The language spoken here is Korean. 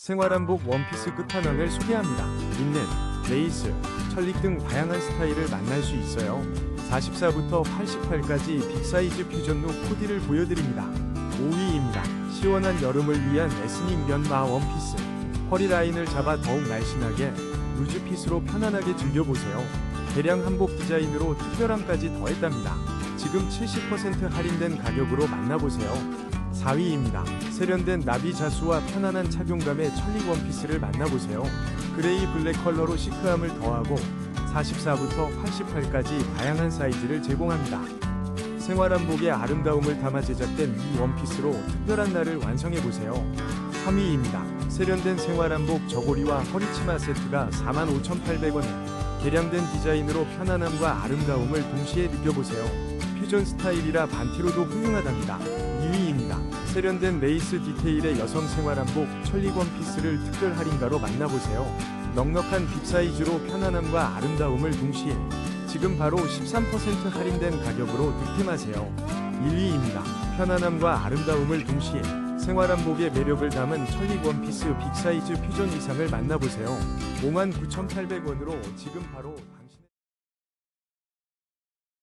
생활한복 원피스 끝판왕을 소개합니다. 린넨, 레이스, 천릭 등 다양한 스타일을 만날 수 있어요. 44부터 88까지 빅사이즈 퓨전 룩 코디를 보여드립니다. 5위입니다. 시원한 여름을 위한 에스닉 면마 원피스. 허리 라인을 잡아 더욱 날씬하게 루즈핏으로 편안하게 즐겨보세요. 대량 한복 디자인으로 특별함까지 더했답니다. 지금 70% 할인된 가격으로 만나보세요. 4위입니다. 세련된 나비 자수와 편안한 착용감의 천릭 원피스를 만나보세요. 그레이 블랙 컬러로 시크함을 더하고 44부터 88까지 다양한 사이즈를 제공합니다. 생활한복의 아름다움을 담아 제작된 이 원피스로 특별한 날을 완성해보세요. 3위입니다. 세련된 생활한복 저고리와 허리치마 세트가 45,800원에 개량된 디자인으로 편안함과 아름다움을 동시에 느껴보세요. 퓨전 스타일이라 반티로도 훌륭하답니다. 2위입니다. 세련된 레이스 디테일의 여성 생활 한복 천릭 원피스를 특별 할인가로 만나보세요. 넉넉한 빅 사이즈로 편안함과 아름다움을 동시에 지금 바로 13% 할인된 가격으로 득템하세요. 1위입니다. 편안함과 아름다움을 동시에 생활 한복의 매력을 담은 천릭 원피스 빅 사이즈 퓨전 이상을 만나보세요. 59,800원으로 지금 바로